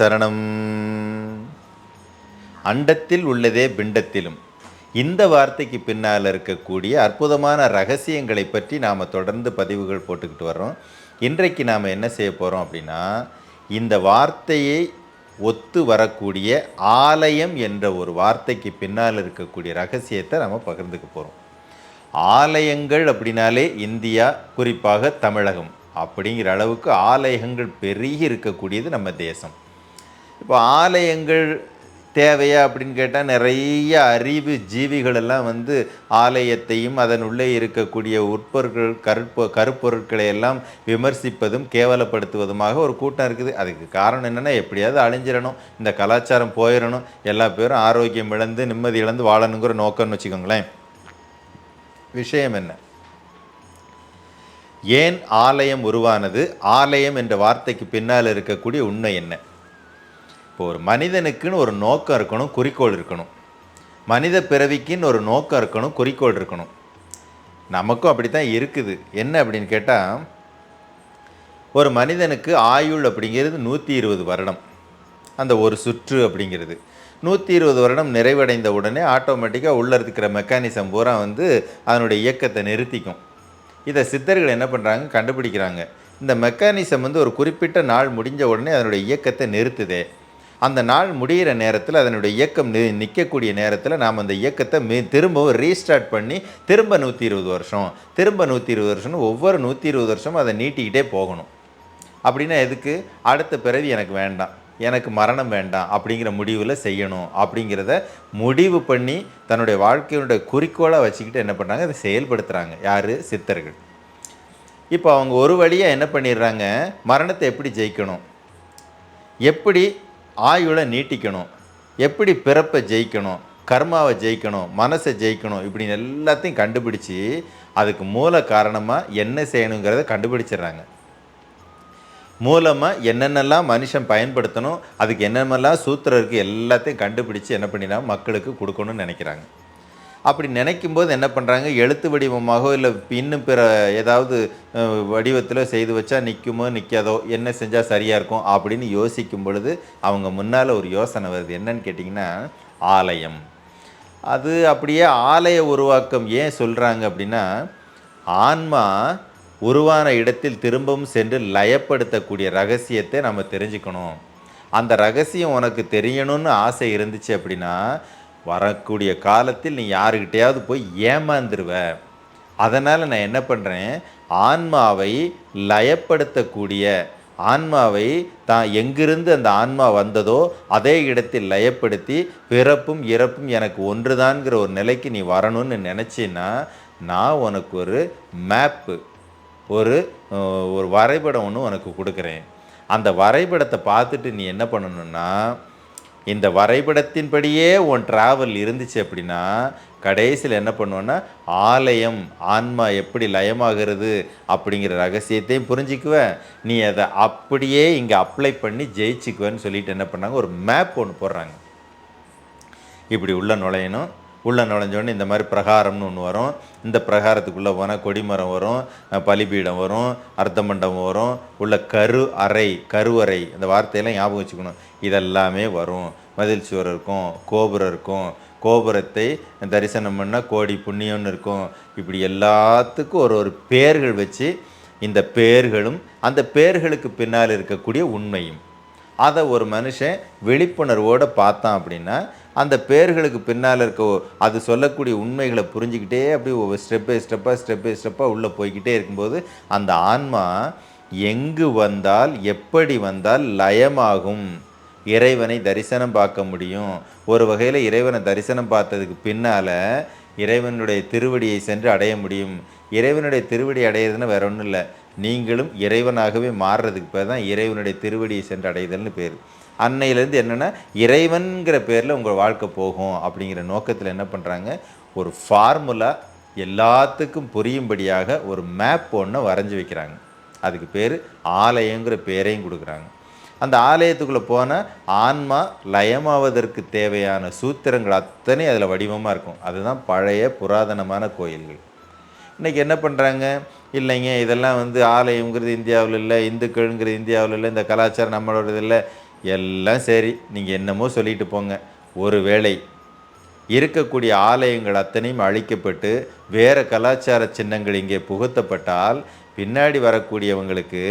சரணம். அண்டத்தில் உள்ளதே பிண்டத்திலும். இந்த வார்த்தைக்கு பின்னால் இருக்கக்கூடிய அற்புதமான ரகசியங்களை பற்றி நாம் தொடர்ந்து பதிவுகள் போட்டுக்கிட்டு வர்றோம். இன்றைக்கு நாம் என்ன செய்ய போகிறோம் அப்படின்னா இந்த வார்த்தையை ஒத்து வரக்கூடிய ஆலயம் என்ற ஒரு வார்த்தைக்கு பின்னால் இருக்கக்கூடிய ரகசியத்தை நம்ம பகிர்ந்துக்க போகிறோம் ஆலயங்கள் அப்படின்னாலே இந்தியா குறிப்பாக தமிழகம் அப்படிங்கிற அளவுக்கு ஆலயங்கள் பெருகி இருக்கக்கூடியது நம்ம தேசம். இப்போ ஆலயங்கள் தேவையா அப்படின்னு கேட்டால் நிறைய அறிவு ஜீவிகள் எல்லாம் வந்து ஆலயத்தையும் அதன் உள்ளே இருக்கக்கூடிய உட்பொருட்கள் கருப்பொ கருப்பொருட்களை எல்லாம் விமர்சிப்பதும் கேவலப்படுத்துவதுமாக ஒரு கூட்டம் இருக்குது. அதுக்கு காரணம் என்னென்னா எப்படியாவது அழிஞ்சிடணும் இந்த கலாச்சாரம் போயிடணும் எல்லா பேரும் ஆரோக்கியம் இழந்து நிம்மதி இழந்து வாழணுங்கிற நோக்கம்னு வச்சுக்கோங்களேன். விஷயம் என்ன? ஏன் ஆலயம் உருவானது? ஆலயம் என்ற வார்த்தைக்கு பின்னால் இருக்கக்கூடிய உண்மை என்ன? இப்போ ஒரு மனிதனுக்குன்னு ஒரு நோக்கம் இருக்கணும் குறிக்கோள் இருக்கணும். மனித பிறவிக்குன்னு ஒரு நோக்கம் இருக்கணும் குறிக்கோள் இருக்கணும். நமக்கும் அப்படி தான் இருக்குது. என்ன அப்படின்னு கேட்டால் ஒரு மனிதனுக்கு ஆயுள் அப்படிங்கிறது நூற்றி இருபது வருடம். அந்த ஒரு சுற்று அப்படிங்கிறது. நூற்றி இருபது வருடம் நிறைவடைந்த உடனே ஆட்டோமேட்டிக்காக உள்ளே இருக்கிற மெக்கானிசம் பூரா வந்து அதனுடைய இயக்கத்தை நிறுத்திக்கும். இதை சித்தர்கள் என்ன பண்ணுறாங்க கண்டுபிடிக்கிறாங்க. இந்த மெக்கானிசம் வந்து ஒரு குறிப்பிட்ட நாள் முடிஞ்ச உடனே அதனுடைய இயக்கத்தை நிறுத்துதே. அந்த நாள் முடிகிற நேரத்தில் அதனுடைய இயக்கம் நி நிற்கக்கூடிய நேரத்தில் நாம் அந்த இயக்கத்தை மீ திரும்பவும் ரீஸ்டார்ட் பண்ணி திரும்ப நூற்றி இருபது வருஷம். திரும்ப நூற்றி இருபது வருஷம்னு ஒவ்வொரு நூற்றி இருபது வருஷமும் அதை நீட்டிக்கிட்டே போகணும். அப்படின்னா எதுக்கு? அடுத்த பிறவி எனக்கு வேண்டாம். எனக்கு மரணம் வேண்டாம் அப்படிங்கிற முடிவில் செய்யணும். அப்படிங்கிறத முடிவு பண்ணி தன்னுடைய வாழ்க்கையினுடைய குறிக்கோளாக வச்சுக்கிட்டு என்ன பண்ணுறாங்க அதை செயல்படுத்துகிறாங்க யார்? சித்தர்கள். இப்போ அவங்க ஒரு வழியாக என்ன பண்ணிடுறாங்க? மரணத்தை எப்படி ஜெயிக்கணும்? எப்படி ஆயுளை நீட்டிக்கணும். எப்படி பிறப்பை ஜெயிக்கணும் கர்மாவை ஜெயிக்கணும் மனசை ஜெயிக்கணும் இப்படின்னு எல்லாத்தையும் கண்டுபிடிச்சி அதுக்கு மூல காரணமாக என்ன செய்யணுங்கிறத கண்டுபிடிச்சிடுறாங்க. மூலமாக என்னென்னலாம் மனுஷன் பயன்படுத்தணும் அதுக்கு என்னென்னலாம் சூத்திரம் இருக்குது எல்லாத்தையும் கண்டுபிடிச்சு என்ன பண்ணினா மக்களுக்கு கொடுக்கணும்னு நினைக்கிறாங்க. அப்படி நினைக்கும் போது என்ன பண்ணுறாங்க எழுத்து வடிவமாகவோ இல்லை இன்னும் பிற ஏதாவது வடிவத்தில் செய்து வச்சா நிற்குமோ நிற்காதோ என்ன செஞ்சால் சரியாக இருக்கும் அப்படின்னு யோசிக்கும் பொழுது அவங்க முன்னால் ஒரு யோசனை வருது. என்னன்னு கேட்டிங்கன்னா ஆலயம். அது அப்படியே ஆலய உருவாக்கம் ஏன் சொல்கிறாங்க அப்படின்னா ஆன்மா உருவான இடத்தில் திரும்பவும் சென்று லயப்படுத்தக்கூடிய ரகசியத்தை நம்ம தெரிஞ்சுக்கணும். அந்த ரகசியம் உனக்கு தெரியணும்னு ஆசை இருந்துச்சு அப்படின்னா வரக்கூடிய காலத்தில் நீ யாருக்கிட்டையாவது போய் ஏமாந்துருவ. அதனால் நான் என்ன பண்ணுறேன் ஆன்மாவை லயப்படுத்தக்கூடிய ஆன்மாவை தான் எங்கிருந்து அந்த ஆன்மா வந்ததோ அதே இடத்தில் லயப்படுத்தி பிறப்பும் இறப்பும் எனக்கு ஒன்றுதான்ங்கிற ஒரு நிலைக்கு நீ வரணும்னு நினச்சின்னா நான் உனக்கு ஒரு மேப்பு ஒரு ஒரு வரைபடம் ஒன்று உனக்கு கொடுக்குறேன். அந்த வரைபடத்தை பார்த்துட்டு நீ என்ன பண்ணணுன்னா இந்த வரைபடத்தின்படியே உன் ட்ராவல் இருந்துச்சு அப்படின்னா கடைசியில் என்ன பண்ணுவேன்னா ஆலயம் ஆன்மா எப்படி லயமாகிறது அப்படிங்கிற ரகசியத்தையும் புரிஞ்சிக்குவேன். நீ அதை அப்படியே இங்கே அப்ளை பண்ணி ஜெயிச்சுக்குவேன்னு சொல்லிட்டு என்ன பண்ணாங்க? ஒரு மேப் ஒன்று போடுறாங்க. இப்படி உள்ள நுழையணும். உள்ளே நுழைஞ்சோடனே இந்த மாதிரி பிரகாரம்னு ஒன்று வரும். இந்த பிரகாரத்துக்குள்ளே போனால் கொடிமரம் வரும் பலிபீடம் வரும் அர்த்த மண்டபம் வரும் உள்ள கரு அறை கருவறை இந்த வார்த்தையெல்லாம் ஞாபகம் வச்சுக்கணும். இதெல்லாமே வரும். மதில் சுவர் இருக்கும் கோபுரம் இருக்கும். கோபுரத்தை தரிசனம் பண்ணால் கோடி புண்ணியம்னு இருக்கும். இப்படி எல்லாத்துக்கும் ஒரு ஒரு பேர்கள் வச்சு இந்த பேர்களும் அந்த பேர்களுக்கு பின்னால் இருக்கக்கூடிய உண்மையும். அதை ஒரு மனுஷன் விழிப்புணர்வோடு பார்த்தான் அப்படின்னா அந்த பேர்களுக்கு பின்னால் இருக்க அது சொல்லக்கூடிய உண்மைகளை புரிஞ்சுக்கிட்டே அப்படியே ஸ்டெப் பை ஸ்டெப்பாக ஸ்டெப் பை ஸ்டெப்பாக உள்ளே போய்கிட்டே இருக்கும்போது அந்த ஆன்மா எங்கு வந்தால் எப்படி வந்தால் லயமாகும். இறைவனை தரிசனம் பார்க்க முடியும். ஒரு வகையில் இறைவனை தரிசனம் பார்த்ததுக்கு பின்னால் இறைவனுடைய திருவடியை சென்று அடைய முடியும். இறைவனுடைய திருவடி அடையிறதுன்னு வேற ஒன்றும் இல்லை. நீங்களும் இறைவனாகவே மாறுறதுக்கு பேர் தான் இறைவனுடைய திருவடியை சென்று அடைதல்னு பேர். அன்னையிலேருந்து என்னென்னா இறைவன்கிற பேரில் உங்கள் வாழ்க்கை போகும் அப்படிங்கிற நோக்கத்தில் என்ன பண்ணுறாங்க ஒரு ஃபார்முலா எல்லாத்துக்கும் புரியும்படியாக ஒரு மேப் ஒன்று வரைஞ்சி வைக்கிறாங்க. அதுக்கு பேர் ஆலயங்கிற பேரையும் கொடுக்குறாங்க. அந்த ஆலயத்துக்குள்ளே போனால் ஆன்மா லயமாவதற்கு தேவையான சூத்திரங்கள் அத்தனை அதில் வடிவமாக இருக்கும். அதுதான் பழைய புராதனமான கோயில்கள். இன்றைக்கி என்ன பண்ணுறாங்க இல்லைங்க இதெல்லாம் வந்து ஆலயங்கிறது இந்தியாவில் இல்லை இந்துக்கள்ங்கிறது இந்தியாவில் இல்லை இந்த கலாச்சாரம் நம்மளோடது இல்லை எல்லாம் சரி நீங்கள் என்னமோ சொல்லிட்டு போங்க. ஒருவேளை இருக்கக்கூடிய ஆலயங்கள் அத்தனையும் அழிக்கப்பட்டு வேறு கலாச்சார சின்னங்கள் இங்கே புகுத்தப்பட்டால் பின்னாடி வரக்கூடியவங்களுக்கு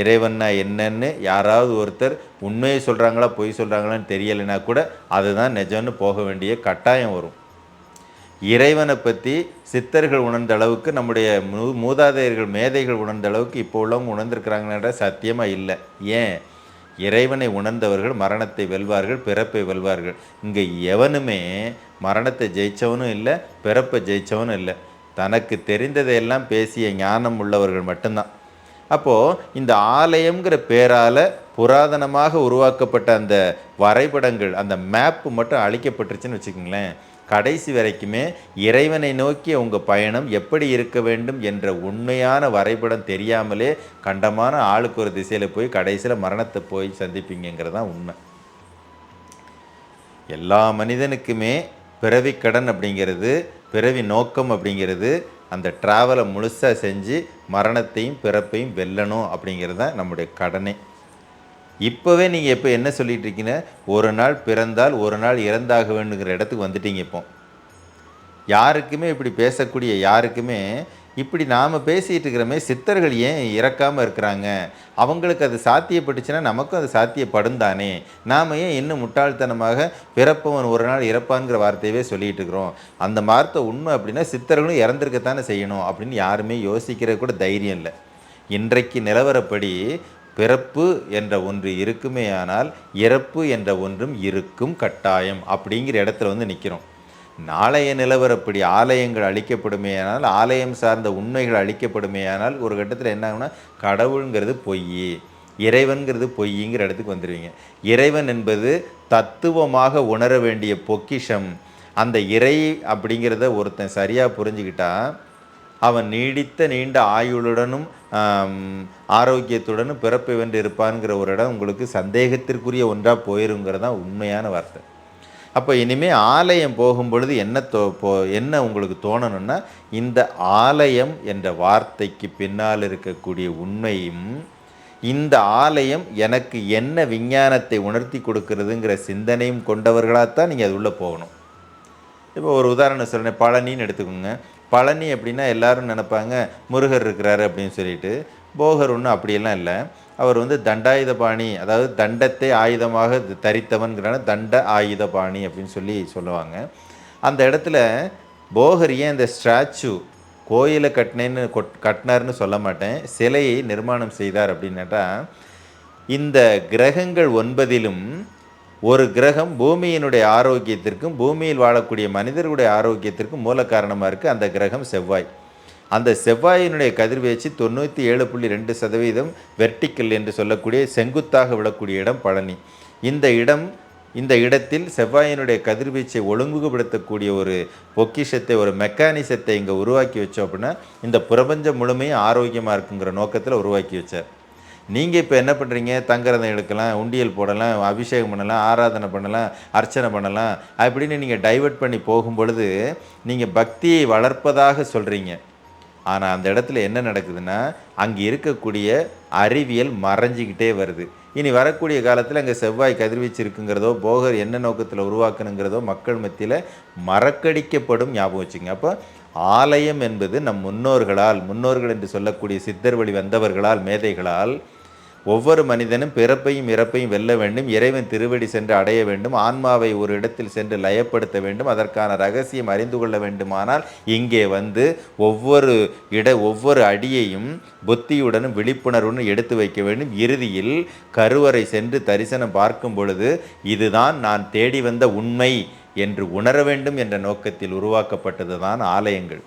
இறைவன்னா என்னன்னு யாராவது ஒருத்தர் உண்மையை சொல்கிறாங்களா பொய் சொல்கிறாங்களான்னு தெரியலைனா கூட அதுதான் நிஜம்னு போக வேண்டிய கட்டாயம் வரும். இறைவனை பற்றி சித்தர்கள் உணர்ந்த அளவுக்கு நம்முடைய மூதாதையர்கள் மேதைகள் உணர்ந்த அளவுக்கு இப்போ உள்ளவங்க உணர்ந்திருக்கிறாங்கன்ற சத்தியமாக இல்லை. ஏன்? இறைவனை உணர்ந்தவர்கள் மரணத்தை வெல்வார்கள் பிறப்பை வெல்வார்கள். இங்கே எவனுமே மரணத்தை ஜெயித்தவனும் இல்லை பிறப்பை ஜெயித்தவனும் இல்லை. தனக்கு தெரிந்ததையெல்லாம் பேசிய ஞானம் உள்ளவர்கள் மட்டும்தான். அப்போது இந்த ஆலயம்ங்கிற பேரால் புராதனமாக உருவாக்கப்பட்ட அந்த வரைபடங்கள் அந்த மேப்பு மட்டும் அழிக்கப்பட்டுருச்சுன்னு வச்சுக்கோங்களேன். கடைசி வரைக்குமே இறைவனை நோக்கிய உங்கள் பயணம் எப்படி இருக்க வேண்டும் என்ற உண்மையான வரைபடம் தெரியாமலே கண்டமான ஆளுக்கு ஒரு திசையில் போய் கடைசியில் மரணத்தை போய் சந்திப்பீங்கிறது தான் உண்மை. எல்லா மனிதனுக்குமே பிறவி கடன் அப்படிங்கிறது பிறவி நோக்கம் அப்படிங்கிறது அந்த ட்ராவலை முழுசாக செஞ்சு மரணத்தையும் பிறப்பையும் வெல்லணும் அப்படிங்கிறது தான் நம்முடைய கடனே. இப்போவே நீங்கள் இப்போ என்ன சொல்லிகிட்டு இருக்கீங்க? ஒரு நாள் பிறந்தால் ஒரு நாள் இறந்தாக வேண்டுங்கிற இடத்துக்கு வந்துட்டீங்க இப்போ. யாருக்குமே இப்படி பேசக்கூடிய யாருக்குமே இப்படி நாம் பேசிகிட்டு இருக்கிறமே சித்தர்கள் ஏன் இறக்காமல் இருக்கிறாங்க? அவங்களுக்கு அது சாத்தியப்பட்டுச்சுன்னா நமக்கும் அது சாத்தியப்படும் தானே. நாம் ஏன் இன்னும் முட்டாள்தனமாக பிறப்பவன் ஒரு நாள் இறப்பான்ங்கிற வார்த்தையவே சொல்லிகிட்டு இருக்கிறோம். அந்த வார்த்தை உண்மை அப்படின்னா சித்தர்களும் இறந்துருக்கத்தானே செய்யணும் அப்படின்னு யாருமே யோசிக்கிறது கூட தைரியம் இல்லை. இன்றைக்கு நிலவரப்படி பிறப்பு என்ற ஒன்று இருக்குமேயானால் இறப்பு என்ற ஒன்றும் இருக்கும் கட்டாயம் அப்படிங்கிற இடத்துல வந்து நிற்கிறோம் நாளைய நிலவரப்படி ஆலயங்கள் அழிக்கப்படுமேயானால் ஆலயம் சார்ந்த உண்மைகள் அழிக்கப்படுமேயானால் ஒரு கட்டத்தில் என்ன ஆகும்னா கடவுளுங்கிறது பொய் இறைவன்கிறது பொய்ங்கிற இடத்துக்கு வந்துடுவீங்க இறைவன் என்பது தத்துவமாக உணர வேண்டிய பொக்கிஷம். அந்த இறை அப்படிங்கிறத ஒருத்தன் சரியாக புரிஞ்சுக்கிட்டால் அவன் நீடித்த நீண்ட ஆயுளுடனும் ஆரோக்கியத்துடனும் பிறப்பை வென்று இருப்பான்ங்கிற ஒரு இடம் உங்களுக்கு சந்தேகத்திற்குரிய ஒன்றாக போயிருங்கிறது தான் உண்மையான வார்த்தை. அப்போ இனிமேல் ஆலயம் போகும் பொழுது என்ன தோ போ என்ன உங்களுக்கு தோணணும்னா இந்த ஆலயம் என்ற வார்த்தைக்கு பின்னால் இருக்கக்கூடிய உண்மையும் இந்த ஆலயம் எனக்கு என்ன விஞ்ஞானத்தை உணர்த்தி கொடுக்கறதுங்கிற சிந்தனையும் கொண்டவர்களாகத்தான் நீங்கள் அது உள்ளே போகணும். இப்போ ஒரு உதாரணம் சொல்கிறேன் பழனின்னு எடுத்துக்கோங்க. பழனி அப்படின்னா எல்லாரும் நினப்பாங்க முருகர் இருக்கிறாரு அப்படின்னு சொல்லிட்டு. போகர் ஒன்றும் அப்படியெல்லாம் இல்லை. அவர் வந்து தண்டாயுத பாணி அதாவது தண்டத்தை ஆயுதமாக தரித்தவன்கிறான தண்ட ஆயுத பாணி அப்படின்னு சொல்லி சொல்லுவாங்க. அந்த இடத்துல போகர் ஏன் இந்த ஸ்டாச்சு கோயிலை கட்டினேன்னு கொட் கட்டினார்னு சொல்ல மாட்டேன். சிலையை நிர்மாணம் செய்தார் அப்படின்னாட்டா இந்த கிரகங்கள் ஒன்பதிலும் ஒரு கிரகம் பூமியினுடைய ஆரோக்கியத்திற்கும் பூமியில் வாழக்கூடிய மனிதர்களுடைய ஆரோக்கியத்திற்கும் மூல காரணமாக இருக்குது அந்த கிரகம் செவ்வாய். அந்த செவ்வாயினுடைய கதிர்வீச்சு தொண்ணூற்றி ஏழு புள்ளி ரெண்டு சதவீதம் வெர்டிக்கல் என்று சொல்லக்கூடிய செங்குத்தாக விழக்கூடிய இடம் பழனி. இந்த இடம் இந்த இடத்தில் செவ்வாயினுடைய கதிர்வீச்சை ஒழுங்குபடுத்தக்கூடிய ஒரு பொக்கிஷத்தை ஒரு மெக்கானிசத்தை இங்கே உருவாக்கி வச்சோம் அப்படின்னா இந்த பிரபஞ்சம் முழுமையும் ஆரோக்கியமாக இருக்குங்கிற நோக்கத்தில் உருவாக்கி வச்சார். நீங்கள் இப்போ என்ன பண்ணுறீங்க தங்கரதம் எடுக்கலாம் உண்டியல் போடலாம் அபிஷேகம் பண்ணலாம் ஆராதனை பண்ணலாம் அர்ச்சனை பண்ணலாம். அப்படின்னு நீங்கள் டைவெர்ட் பண்ணி போகும் பொழுது நீங்கள் பக்தியை வளர்ப்பதாக சொல்கிறீங்க ஆனால் அந்த இடத்துல என்ன நடக்குதுன்னா அங்கே இருக்கக்கூடிய அறிவியல் மறைஞ்சிக்கிட்டே வருது. இனி வரக்கூடிய காலத்தில் அங்கே செவ்வாய் கதிர்வீச்சு இருக்குங்கிறதோ போகர் என்ன நோக்கத்தில் உருவாக்கணுங்கிறதோ மக்கள் மத்தியில் மறக்கடிக்கப்படும் ஞாபகம் வச்சுங்க அப்போ ஆலயம் என்பது நம் முன்னோர்களால் முன்னோர்கள் என்று சொல்லக்கூடிய சித்தர் வழி வந்தவர்களால் மேதைகளால் ஒவ்வொரு மனிதனும் பிறப்பையும் இறப்பையும் வெல்ல வேண்டும் இறைவன் திருவடி சென்று அடைய வேண்டும் ஆன்மாவை ஒரு இடத்தில் சென்று லயப்படுத்த வேண்டும் அதற்கான ரகசியம் அறிந்து கொள்ள வேண்டுமானால் இங்கே வந்து ஒவ்வொரு இட ஒவ்வொரு அடியையும் புத்தியுடனும் விழிப்புணர்வுடன் எடுத்து வைக்க வேண்டும். இறுதியில் கருவறை சென்று தரிசனம் பார்க்கும் பொழுது இதுதான் நான் தேடி வந்த உண்மை என்று உணர வேண்டும் என்ற நோக்கத்தில் உருவாக்கப்பட்டது தான் ஆலயங்கள்.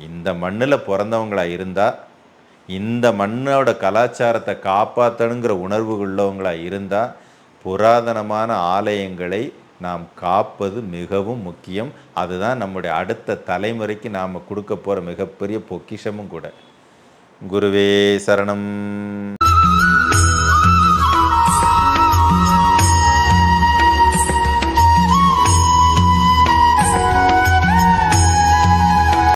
இந்த மண்ணில் பிறந்தவங்களாக இருந்தால் இந்த மண்ணோட கலாச்சாரத்தை காப்பாற்றணுங்கிற உணர்வு உள்ளவங்களாக இருந்தால் புராதனமான ஆலயங்களை நாம் காப்பது மிகவும் முக்கியம். அதுதான் நம்முடைய அடுத்த தலைமுறைக்கு நாம் கொடுக்க போகிற மிகப்பெரிய பொக்கிஷமும் கூட. குருவே சரணம்.